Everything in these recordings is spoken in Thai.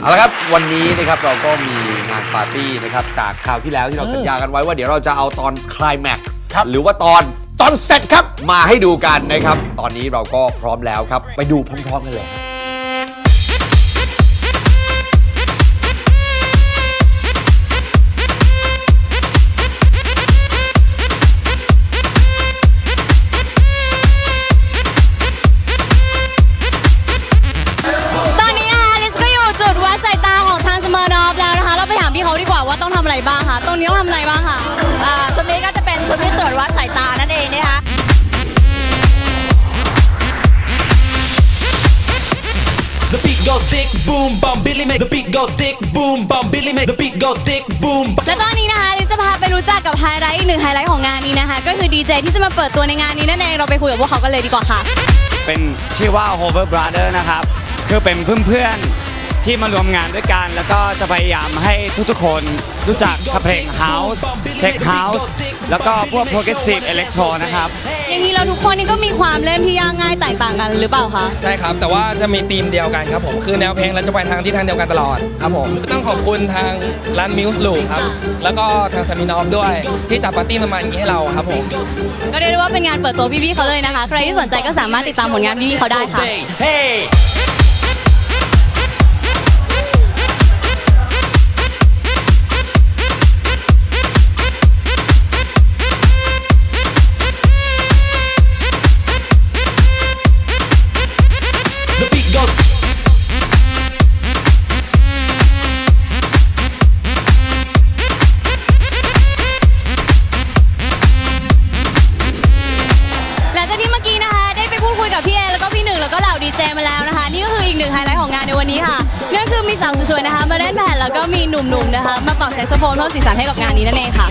เอาละครับวันนี้นะครับเราก็มีงานปาร์ตี้นะครับจากคราวที่แล้วที่เราสัญญากันไว้ว่าเดี๋ยวเราจะเอาตอนคลายแม็กซ์ครับ หรือว่าตอนตอนเสร็จครับ มาให้ดูกันนะครับ ตอนนี้เราก็พร้อมแล้วครับ ไปดูพร้อมๆกันเลยต องทำอะไรบ้างคะ ตรงนี้ต้องทำอะไรบ้างคะอ่าสมิธก็จะเป็นสมิธตรวจวัดสายตานั่นเองนะคะ The beat goes stick boom bum Billy make the beat goes stick boom bum Billy make the beat goes stick boom และตอนนี้นะคะลิสจะพาไปรู้จักกับไฮไลท์อีกหนึ่งไฮไลท์ของงานนี้นะคะ ก็คือดีเจที่จะมาเปิดตัวในงานนี้นั่นเอง เราไปคุยกับพวกเขากันเลยดีกว่าค่ะ เป็นชื่อว่า Hover Brother นะครับ คือเป็นเพื่อนๆ ที่มารวมงานด้วยกัน แล้วก็จะพยายามให้ทุกๆคนรู้จักกับเพลง House Tech House แล้วก็พวก Progressive Electro นะครับ อย่างนี้เราทุกคนนี่ก็มีความเล่นที่ยากง่ายแตกต่างกันหรือเปล่าคะ ใช่ครับ แต่ว่าจะมีธีมเดียวกันครับผมคือแนวเพลงเราจะไปทางที่ทางเดียวกันตลอดครับผมต้องขอบคุณทางร้านมิวส์ลูครับ แล้วก็ทางซามินอฟด้วย ที่จัดปาร์ตี้ประมาณนี้ให้เราครับผมก็เรียกได้ว่าเป็นงานเปิดตัวพี่ๆเขาเลยนะคะ ใครที่สนใจก็สามารถติดตามผลงานพี่ๆเขาได้ค่ะ แล้วก็มีหนุ่มๆนะคะ มาเป่าแซกโซโฟนเพิ่มสีสันให้กับงานนี้นั่นเองค่ะ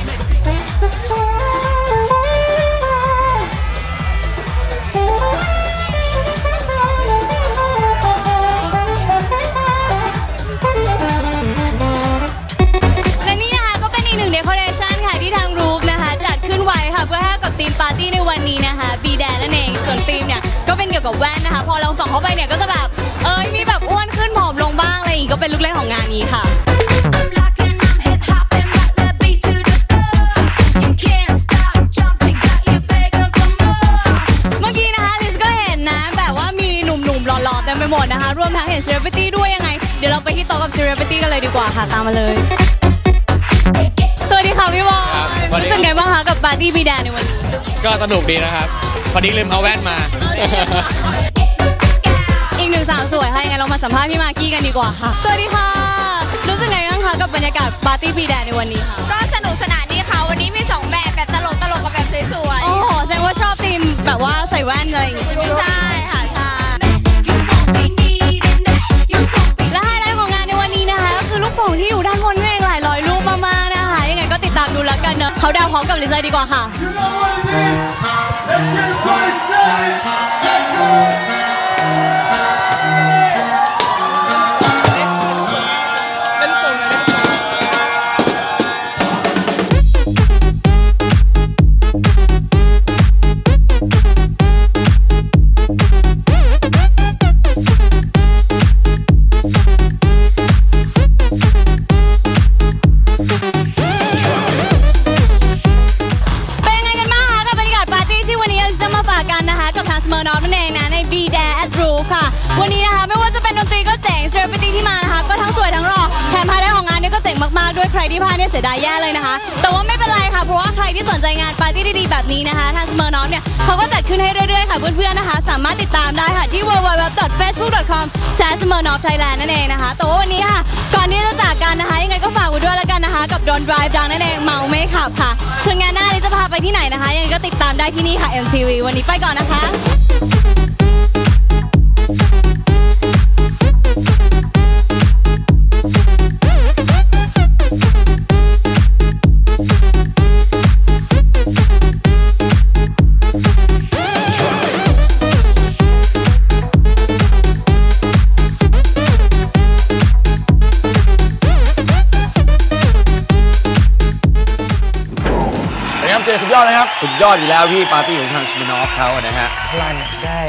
และนี่นะคะก็เป็นอีกหนึ่งเดคอเรชันค่ะที่ทางรูปนะคะ จัดขึ้นไว้ค่ะเพื่อให้กับธีมปาร์ตี้ในวันนี้นะคะบีแดนนั่นเองส่วนธีมเนี่ยก็เป็นเกี่ยวกับแว่นนะคะ พอเราส่องเข้าไปเนี่ยก็จะแบบ นลูกเล่นของงานนี้ค่ะ I'm locking, I'm hip hopping, rock that beat to the floor. You can't stop jumping, got you begging for more. เมื่อกี้นะคะลิสก็เห็นนะแบบว่ามีหนุ่มๆหล่อๆเต็มไปหมดนะคะ รวมทั้งเห็นเซเลบริตี้ด้วยยังไง เดี๋ยวเราไปที่โต๊ะกับเซเลบริตี้กันเลยดีกว่าค่ะ ตามมาเลย สวัสดีค่ะพี่บอลสวัสดีรู้สึกไงบ้างคะกับปาร์ตี้บีแดนในวันนี้ ก็สนุกดีนะครับ พอดีลืมเอาแว่นมา อีกหนึ่งสาวสวยค่ะยังไงเรามาสัมภาษณ์พี่มากกี้กันดีกว่าค่ะ สวัสดีค่ะรู้สึกไงบ้าง คะกับบรรยากาศปาร์ตี้บีแดนในวันนี้ค่ะ ก็สนุกสนานดีค่ะ วันนี้มีสองแบบแบบตลกตลกกับแบบสวยโอ้โหแสดงว่าชอบธีมแบบว่าใส่แว่นอะไรอย่างงี้ใช่ไหมๆ ใช่ค่ะใช่ You won't be needing that. You won't be และไฮไลท์ของงานในวันนี้นะคะก็คือลูกโป่งที่อยู่ด้านบนนี่เองหลายร้อยลูกมากๆนะคะ ยังไงก็ติดตามดูแล้วกันเนอะเขาดาวพร้อมกับลิซเลยดีกว่าค่ะเป็นยังไวันนี้นะคะไม่ว่าจะเป็นดนตรีก็เจ๋งเซเลบริตี้ที่มานะคะก็ทั้งสวยทั้งหล่อแถมไฮไลท์ของงานเนี่ยก็เจ๋งมากๆด้วยใครที่พลาดเนี่ยเสียดายแย่เลยนะคะ แต่ว่าไม่เป็นไรค่ะเพราะว่าใครที่สนใจงานปาร์ตี้ดีๆแบบนี้นะคะทางสเมอร์นอฟเนี่ยเขาก็จัดขึ้นให้เรื่อยๆค่ะเพื่อนๆนะคะ สามารถติดตามได้ค่ะที่ www.facebook.com s m e r n o f thailand นั่นเองนะคะแต่ว่าวันนี้ค่ะก่อนที่จะจากกันนะคะยังไงก็ฝากไว้ด้วยแล้วกันนะคะ กับ Don't Drive ดังนั่นเองเมาไม่ขับค่ะส่วนงานหน้านี้จะพาไปที่ไหนนะคะ ยังไงก็ติดตามได้ที่นี่ค่ะ MTV วันนี้ไปก่อนนะคะ นะครับเจสุดยอดนะครับสุดยอดอยู่แล้วพี่ปาร์ตี้ของทางสมินอฟเขานะฮะพลันได้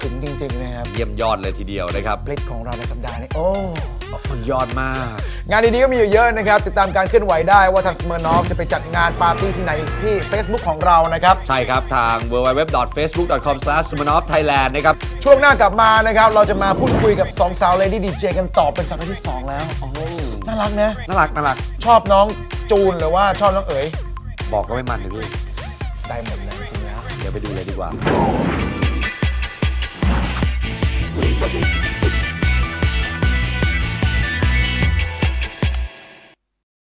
ถึงจริง ๆ นะครับเยี่ยมยอดเลยทีเดียวนะครับปลิตของเราในสัปดาห์นี้ โอ้มันยอดมาก งานดี ๆ ก็มีอยู่เยอะนะครับ ติดตามการเคลื่อนไหวได้ว่าทาง Smirnoff จะไปจัดงานปาร์ตี้ที่ไหนที่ Facebook ของเรานะครับ ใช่ครับ ทาง www.facebook.com/smirnoffthailand นะครับ ช่วงหน้ากลับมานะครับ เราจะมาพูดคุยกับสองสาวเลดี้ดีเจกันต่อเป็นสัปดาห์ที่2แล้วน่ารักนะน่ารักน่ารักชอบน้องจูนหรือว่าชอบน้องเอ๋ย บอกก็ไม่มันเลยพี่ได้หมดเลยจริงๆแล้ว เดี๋ยวไปดูเลยดีกว่า